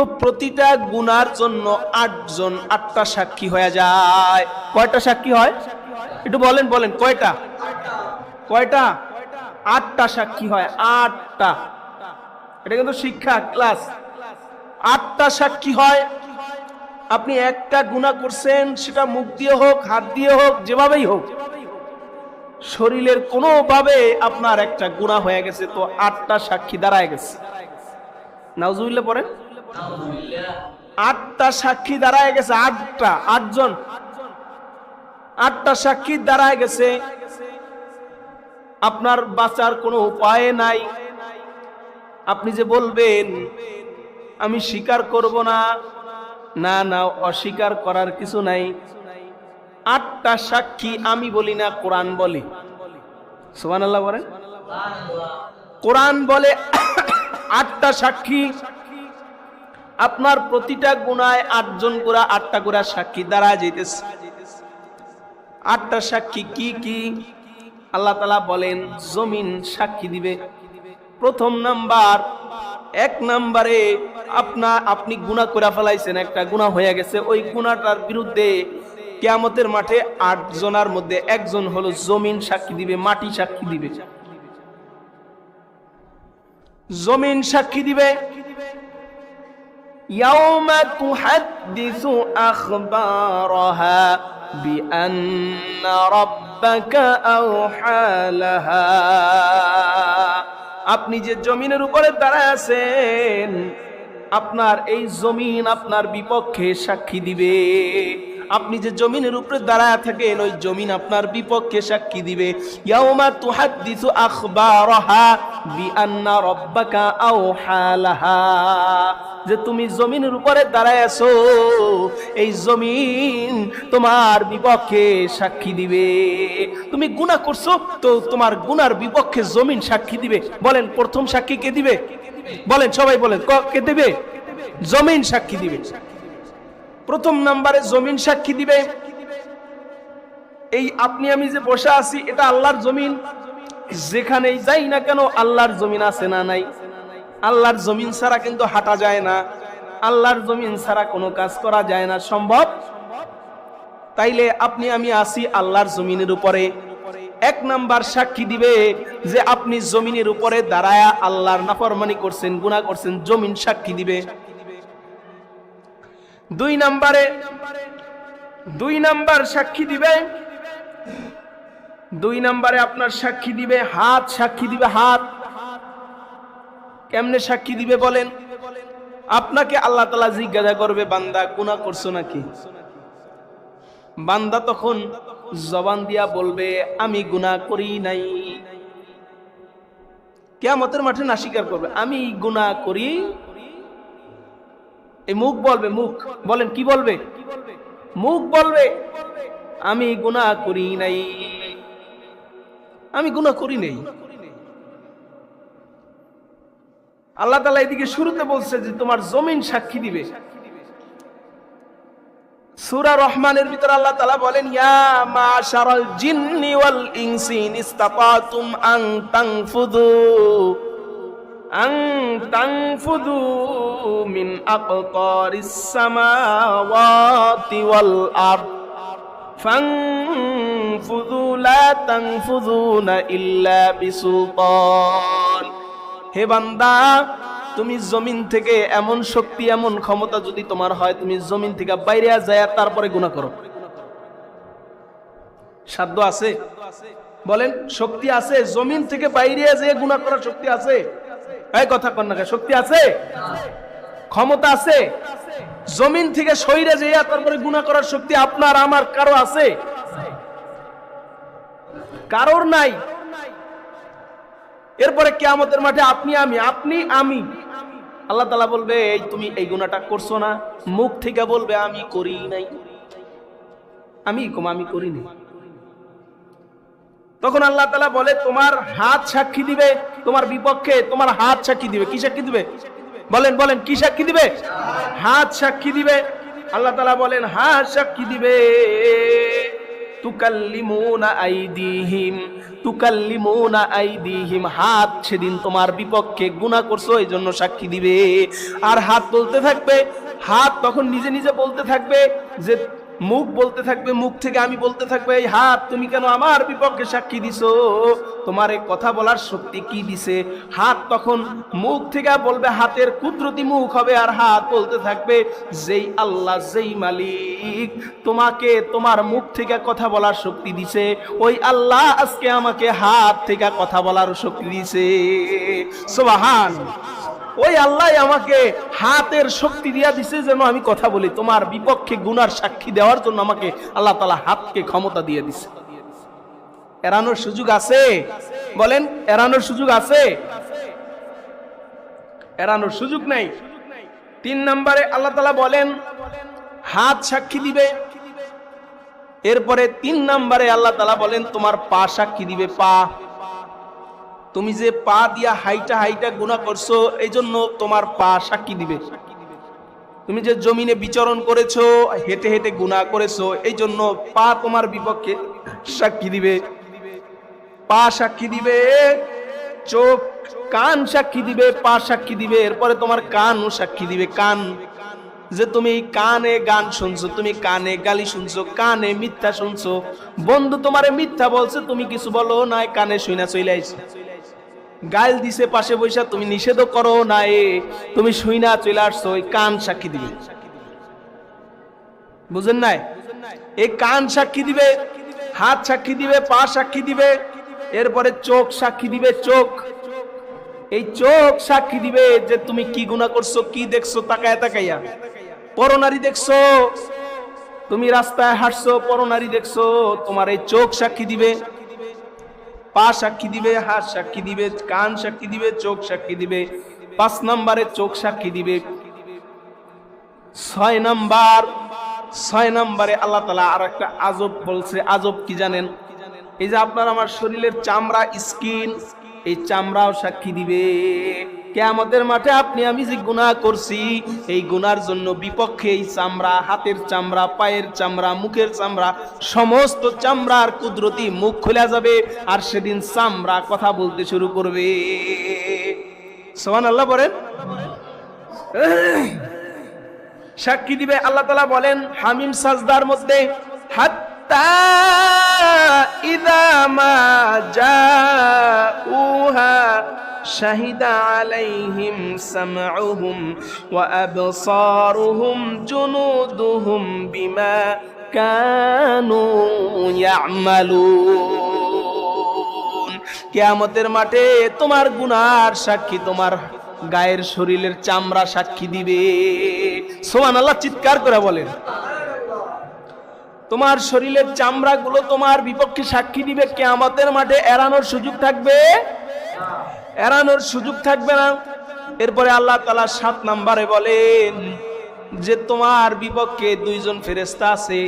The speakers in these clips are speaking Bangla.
তো প্রতিটা গুনার জন্য আটজন, আটটা সাক্ষী হয়ে যায়। কয়টা সাক্ষী হয়? একটু বলেন বলেন, কয়টা? কয়টা? আটটা সাক্ষী হয়, আটটা। এটা কিন্তু শিক্ষা, ক্লাস। আটটা সাক্ষী হয়, আপনি একটা গুণা করছেন, সেটা মুখ দিয়ে হোক, হাত দিয়ে হোক, যেভাবেই হোক। শরীরের কোনোভাবে আপনার একটা গুণা হয়ে গেছে, তো আটটা সাক্ষী দাঁড়ায় গেছে। নাউজুবিল্লাহ পড়েন। আটটা সাক্ষী দাঁড়ায় গেছে, আটটা, আটজন। আটটা সাক্ষী দাঁড়ায় গেছে। আপনার বাঁচার কোনো উপায় নাই। আপনি যে বলবেন, আমি স্বীকার করব না। না না, অস্বীকার করার কিছু নাই। আটটা সাক্ষী আমি বলি না, কোরআন বলে। সোমান আল্লাহ বলেন। কোরআন বলে আটটা সাক্ষী আপনার প্রতিটা গুণায় আটজন করে আটটা করে সাক্ষী দ্বারা যেতেছে আটটা সাক্ষী কি কি? আল্লাহ তালা বলেন, জমিন সাক্ষী দিবে। প্রথম নাম্বার, এক নাম্বারে আপনা, আপনি গুণা করে ফেলাইছেন, একটা গুণা হয়ে গেছে। ওই গুণাটার বিরুদ্ধে কেয়ামতের মাঠে আট জনার মধ্যে একজন হলো জমিন সাক্ষী দিবে, মাটি সাক্ষী দিবে। জমিন সাক্ষী দিবে। يوم تحدث أخبارها بأن ربك أوحى لها আপনি যে জমিনের উপরে দাঁড়ায় আছেন আপনার এই জমিন আপনার বিপক্ষে সাক্ষী দিবে আপনি যে জমিনের উপরে দাঁড়ায় থাকেন ওই জমিন আপনার বিপক্ষে সাক্ষী দিবে ইয়াউমা তুহাদ্দিসু আখবারাহা যে তুমি জমিনের উপরে দাঁড়ায় আছো, এই জমিন তোমার বিপক্ষে সাক্ষী দিবে। তুমি গুনাহ করছ, তো তোমার গুনার বিপক্ষে জমিন সাক্ষী দিবে। বলেন, প্রথম সাক্ষী কে দিবে? বলেন, সবাই বলেন কে দিবে? জমিন সাক্ষী দিবে। প্রথম নাম্বারে জমিন সাক্ষী দিবে। এই আপনি আমি যে বসে আছি, এটা আল্লাহর জমিন। যেখানেই যাই না কেন, আল্লাহর জমিন আছে না নাই? আল্লাহর জমিন ছাড়া কিন্তু হাঁটা যায় না। আল্লাহর জমিন ছাড়া কোনো কাজ করা যায় না। সম্ভব? তাইলে আপনি, আমি আসি আল্লাহর জমিনের উপরে। এক নাম্বার সাক্ষী দিবে যে আপনি জমিনের উপরে দাঁড়ায়া আল্লাহর নাফরমানি করছেন, গুনাহ করছেন, জমিন সাক্ষী দিবে। দুই নাম্বারে, দুই নাম্বার সাক্ষী দিবে দুই নাম্বারে আপনার সাক্ষী দিবে, হাত সাক্ষী দিবে, হাত। কেমনে সাক্ষী দিবে বলেন? আপনাকে আল্লাহ তালা জিজ্ঞাসা করবে, বান্দা, গুনাহ করছ নাকি? বান্দা তখন জবান দিয়া বলবে, আমি গুনাহ করি নাই। কেয়ামতের মাঠে না স্বীকার করবে, আমি গুনাহ করি। এই মুখ বলবে, মুখ। বলেন, কি বলবে? মুখ বলবে, আমি গুনাহ করি নাই। আমি গুনাহ করি নেই। আল্লাহ তালা এদিকে শুরুতে বলছে যে তোমার জমিন সাক্ষী দিবে। সূরা রহমানের ভিতর আল্লাহ তালা বলেন, ইয়া মাশারাল জিন্নি ওয়াল ইনসি ইস্তাতাতুম আন তানফুদু আন তানফুদু মিন আকতারিস সামাওয়াতি ওয়াল আরদ ফানফুদু লা তানফুদুনা ইল্লা বিসুলতান। হে বান্দা, তুমি জমিন থেকে এমন শক্তি, এমন ক্ষমতা যদি তোমার হয়, তুমি জমিন থেকে বাইরে যায় তারপরে গুণা করো। সাধ্য আছে? বলেন, শক্তি আছে? জমিন থেকে বাইরে যেয়ে গুণা করার শক্তি আছে? এই কথা কন না শক্তি আছে? ক্ষমতা আছে? জমিন থেকে শরীরে যেয়ে তারপরে গুণা করার শক্তি আপনার, আমার, কারও আছে? কারোর নাই। এরপরে কেয়ামতের মাঠে আপনি আমি আপনি আমি। আল্লাহ তালা বলবে, এই তুমি এই গুণাটা করছ না। মুখ থেকে বলবে, আমি করি নাই। আমি কম, আমি করিনি। তখন আল্লাহ তালা বলে, তোমার হাত সাক্ষী দিবে, তোমার বিপক্ষে তোমার হাত সাক্ষী দিবে। কি সাক্ষী দিবে? বলেন বলেন, কি সাক্ষী দিবে? হাত সাক্ষী দিবে। আল্লাহ তালা বলেন, হাত সাক্ষী দিবে। তুকাল্লিমুনা আইদিহিম তুকাল্লিমুনা আইদিহিম, হাত সেদিন তোমার বিপক্ষে গুনাহ করছ এই জন্য সাক্ষী দিবে। আর হাত বলতে থাকবে, হাত তখন নিজে নিজে বলতে থাকবে যে মুখ বলতে থাকবে, মুখ থেকে আমি বলতে থাকবে, এই হাত, তুমি কেন আমার বিপক্ষে সাক্ষী দিছো? তোমার এই কথা বলার শক্তি কি দিছে? হাত তখন মুখ থেকে বলবে, হাতের কুদরতি মুখ হবে আর হাত বলতে থাকবে, যেই আল্লাহ, যেই মালিক, তোমাকে, তোমার মুখ থেকে কথা বলার শক্তি দিছে। ওই আল্লাহ আজকে আমাকে হাত থেকে কথা বলার শক্তি দিছে। সুবহান। ওই আল্লাহ আমাকে হাতের শক্তি দিয়া দিছে যেন আমি কথা বলি। তোমার বিপক্ষে গুনার সাক্ষী দেওয়ার জন্য আমাকে আল্লাহ তালা হাতকে ক্ষমতা দিয়ে দিছে। এড়ানোর সুযোগ আছে? বলেন, এড়ানোর সুযোগ আছে? এড়ানোর সুযোগ নেই। তিন নম্বরে আল্লাহ তালা বলেন, হাত সাক্ষী দিবে। এরপরে তিন নম্বরে আল্লাহ তালা বলেন, তোমার পা সাক্ষী দিবে, পা। তুমি যে পা দিয়া হাইটা হাইটা গুণা করছ এই জন্য তোমার পা সাক্ষী দিবে। তুমি যে জমিনে বিচরণ করেছ, হেঁটে হেঁটে গুণা করেছ এই জন্য পা তোমার বিপক্ষে সাক্ষী দিবে। পা সাক্ষী দিবে, চোখ, কান সাক্ষী দিবে, পা সাক্ষী দিবে, এরপরে তোমার কানও সাক্ষী দিবে। কান, যে তুমি কানে গান শুনছো, তুমি কানে গালি শুনছো, কানে মিথ্যা শুনছো, বন্ধু তোমারে মিথ্যা বলছে, তুমি কিছু বলো নাই, কানে শুইনা চলে আইছো। গাইল দিছে পাশে বৈশা, তুমি নিষেধ করো না এ তুমি শুইনা চলে আসছো ওই কান সাক্ষী দিবে। বুঝেন নাই? এই কান সাক্ষী দিবে, হাত সাক্ষী দিবে, পা সাক্ষী দিবে, এরপরে চোখ সাক্ষী দিবে, চোখ। এই চোখ সাক্ষী দিবে যে তুমি কি গুণা করছ, কি দেখছ, তাকায় তাকাইয়া পরনারী দেখছ, তুমি রাস্তায় হাঁটছো, পরনারী দেখছ, তোমার এই চোখ সাক্ষী দিবে। পা সাক্ষী দিবে, হাত সাক্ষী দিবে, কান সাক্ষী দিবে, চোখ সাক্ষী দিবে, পাঁচ নম্বরে চোখ সাক্ষী দিবে। ছয় নম্বর, ছয় নম্বরে আল্লাহ তালা আর একটা আজব বলছে, আজব কি জানেন? এই যে আপনার আমার শরীরের চামড়া, স্কিন, এই চামড়াও সাক্ষী দিবে। কেয়ামতের মাঠে আপনি আমি যে গুনাহ করছি, এই গুনার জন্য বিপক্ষে এই চামড়া, হাতের চামড়া, পায়ের চামড়া, মুখের চামড়া, সমস্ত চামড়ার কুদরতি মুখ খোলা যাবে আর সেদিন চামড়া কথা বলতে শুরু করবে। সোহান আল্লাহ বলেন। সাক্ষী দিবে, আল্লাহ তালা বলেন, হামিম সাজদার মধ্যে, হাত্তা ইদা মা জাউহা شهد عليهم سمعهم وأبصارهم جنودهم بما كانوا يعملون কেয়ামতের মাঠে তোমার গুনার সাক্ষী তোমার গায়ের শরীরের চামড়া সাক্ষী দিবে সোমান আল্লাহ চিৎকার করে বলেন তোমার শরীরের চামড়া গুলো তোমার বিপক্ষে সাক্ষী দিবে কেয়ামতের মাঠে এড়ানোর সুযোগ থাকবে এড়ানোর সুযোগ থাকবে না। এরপরে আল্লাহ তালা সাত নাম্বারে বলেন যে, তোমার বিপক্ষে দুইজন ফেরেস্তা আছে।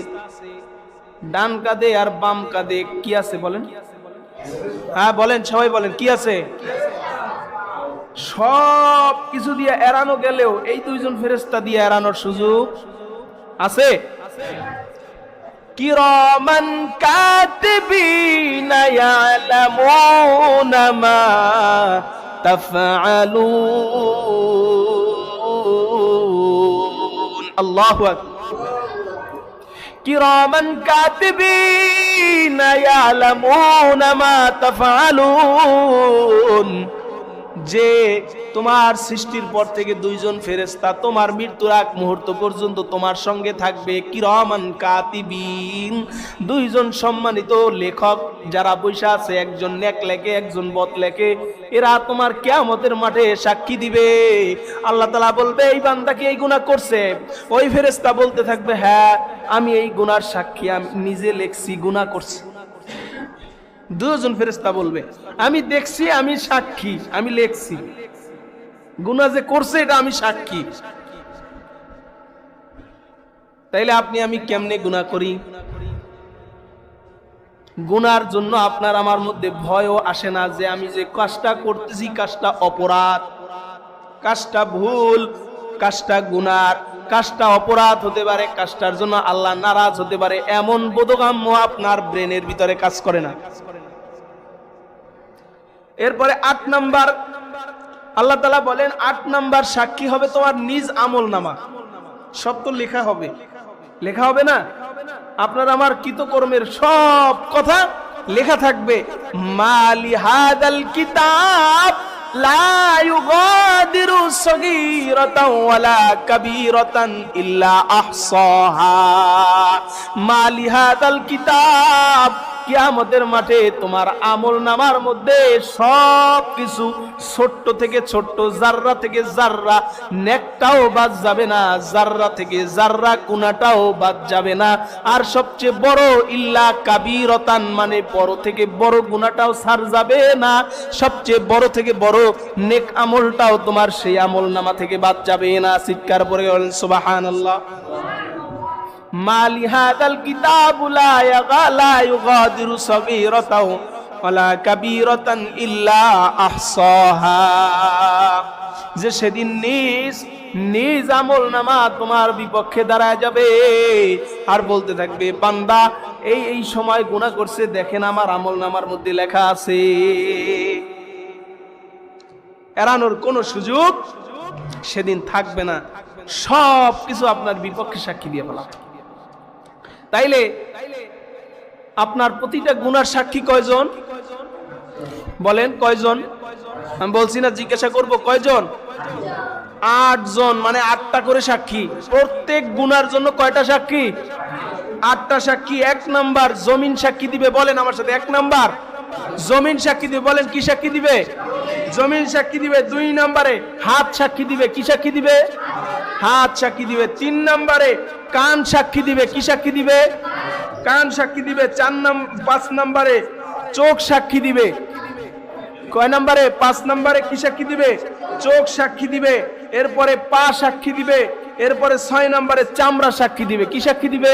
ডান কাঁধে আর বাম কাঁধে কি আছে বলেন? হ্যাঁ বলেন, সবাই বলেন, কি আছে? সব কিছু দিয়ে এড়ানো গেলেও এই দুইজন ফেরেস্তা দিয়ে এড়ানোর সুযোগ আছে? কিরমান কাতিবিনা ইয়ালামুনা মা তাফআলুন আল্লাহু আকবার কিরামান কাতিবিনা ইয়ালামুনা মা তাফআলুন যে তোমার সৃষ্টির পর থেকে দুইজন ফেরেস্তা তোমার মৃত্যুর আগ মুহূর্ত পর্যন্ত তোমার সঙ্গে থাকবে কিরমান কাতিবিন। দুইজন সম্মানিত লেখক যারা বৈশা আছে, একজন নেক লেখে, একজন বত লেখে, এরা তোমার কেয়ামতের মাঠে সাক্ষী দিবে। আল্লাহ তালা বলবে, এই বান্দা কি এই গুণা করছে? ওই ফেরেস্তা বলতে থাকবে হ্যাঁ আমি এই গুনার সাক্ষী, আমি নিজে লেখছি গুণা করছি। দুজন ফেরেস্তা বলবে, আমি দেখছি, আমি সাক্ষী, আমি লেখছি। গুনা যে করছে, এটা আমি সাক্ষী। তাইলে আপনি, আমি কেমনে গুনাহ করি? গুনার জন্য আপনার আমার মধ্যে ভয়ও আসে না যে আমি যে কাজটা করতেছি, কাজটা অপরাধ। কাজটা ভুল, কাজটা গুনার। কাজটা অপরাধ হতে পারে, কাজটার জন্য আল্লাহ নারাজ হতে পারে। এমন বোধগাম্য আপনার ব্রেনের ভিতরে কাজ করে না। এরপরে আট নাম্বার। আল্লাহ তালা বলেন, আট নাম্বার সাক্ষী হবে তোমার নিজ আমল নামা। সব তো লেখা হবে। লেখা হবে না? আপনার আমার কৃতকর্মের সব কথা লেখা থাকবে। মালি হাদাল কিতাব লা ইউগাদিরু হাদাল কিতাব কিয়ামতের মাঠে তোমার আমল নামার মধ্যে সব কিছু ছোট্ট থেকে ছোট্ট জাররা থেকে জাররা নেকটাও বাদ যাবে না জাররা থেকে জাররা কুনাটাও বাদ যাবে না। আর সবচেয়ে বড় ইল্লা কাবিরতান মানে বড় থেকে বড় গুণাটাও সার যাবে না। সবচেয়ে বড় থেকে বড় নেক আমলটাও তোমার সেই আমল নামা থেকে বাদ যাবে না। চিৎকার পরে সুবাহান আল্লাহ মালি হাদাল কিতাবু লা ইয়াগালা ইউগাদিরু ওয়ালা কাবীরাতান ইল্লা আহসাহা। যে সেদিন নিজ নিজ আমল নামা তোমার বিপক্ষে দাঁড়ায় যাবে। আর বলতে থাকবে, বান্দা, এই এই সময় গুণা করছে, দেখেন আমার আমল নামার মধ্যে লেখা আছে। এড়ানোর কোন সুযোগ সেদিন থাকবে না। সব কিছু আপনার বিপক্ষে সাক্ষী দিয়ে বলা তাইলে আপনার প্রতিটা গুনার সাক্ষী কয়জন? বলেন, কয়জন? আমি বলছি না জিজ্ঞাসা করব, কয়জন? আটজন মানে আটটা করে সাক্ষী। প্রত্যেক গুনার জন্য কয়টা সাক্ষী? আটটা সাক্ষী, এক নাম্বার জমিন সাক্ষী দিবে, বলেন আমার সাথে, এক নাম্বার। জমিন সাক্ষী দিবে, বলেন, কি সাক্ষী দিবে? জমিন সাক্ষী দিবে, দুই নাম্বারে হাত সাক্ষী দিবে, কি সাক্ষী দিবে? হাত সাক্ষী দিবে, তিন নাম্বারে কান সাক্ষী দিবে, কি সাক্ষী দিবে? কান সাক্ষী দিবে, চার পাঁচ নাম্বারে চোখ সাক্ষী দিবে। কয় নাম্বারে? পাঁচ নাম্বারে কি সাক্ষী দিবে? চোখ সাক্ষী দিবে। এরপরে পা সাক্ষী দিবে। এরপরে ছয় নাম্বারে চামড়া সাক্ষী দিবে। কি সাক্ষী দিবে?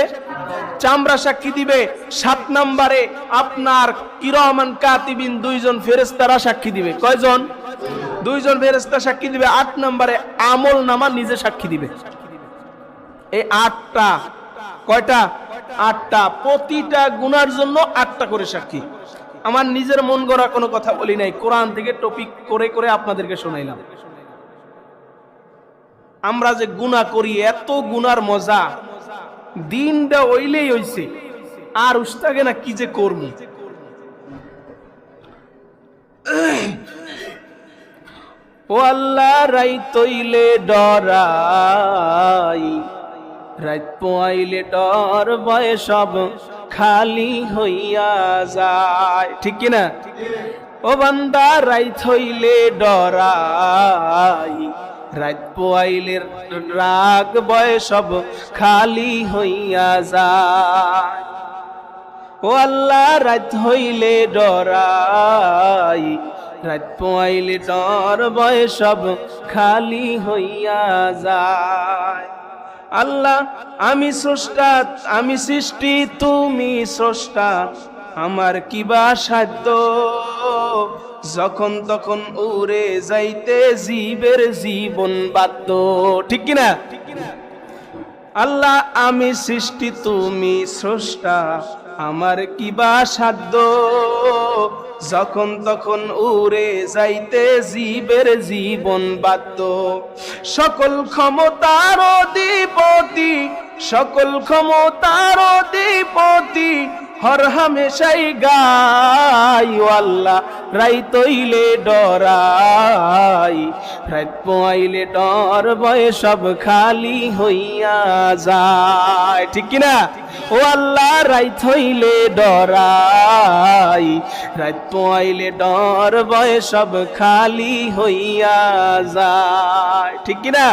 চামড়া সাক্ষী দিবে। সাত নাম্বারে আপনার কিরহমান কাতিবিন দুইজন ফেরেস্তারা সাক্ষী দিবে। কয়জন? দুইজন ফেরেস্তা সাক্ষী দিবে, আট নাম্বারে আমল নামা নিজে সাক্ষী দিবে। এই আটটা, কয়টা? আটটা। প্রতিটা গুনার জন্য আটটা করে সাক্ষী। আমার নিজের মন গড়া কোনো কথা বলি নাই, কোরআন থেকে টপিক করে করে আপনাদেরকে শোনাইলাম। আমরা যে গুনাহ করি, এত গুনার মজা। দিনটা ওইলেই হইছে। আর উস্তাগে না কি যে করব? ও আল্লাহ রাই তৈলে ডরাই। রাত পোয়াইলে ডর বয়ে সব খালি হইয়া যায়। ঠিক কি না? ও বান্দা, রাইত হইলে ডরাই। রাত পোয়াইলে রাগ বয়ে সব খালি হইয়া যায়। ও আল্লাহ রাত হইলে ডরাই। রাত পোয়াইলে ডর বয়ে সব খালি হইয়া যায়। আল্লাহ, আমি স্রষ্টা, আমি সৃষ্টি, তুমি স্রষ্টা, আমার কিবা সাধ্য? যখন তখন উড়ে যাইতে জীবের জীবন বাধ্য। ঠিক কিনা? আল্লাহ, আমি সৃষ্টি, তুমি স্রষ্টা, আমার কিবা সাধ্য? যখন তখন উড়ে যাইতে জীবের জীবন বাধ্য। সকল ক্ষমতার অধিপতি সকল ক্ষমতার অধিপতি হর হামেশাই গাই আল্লাহ রাই তৈলে ডরাই। রাত পোয়াইলে ডর বয়ে সব খালি হইয়া যায়। ঠিক কিনা ও আল্লাহ রাই থইলে ডরাই। রাত ডর বয়ে সব খালি হইয়া যায়। ঠিক কিনা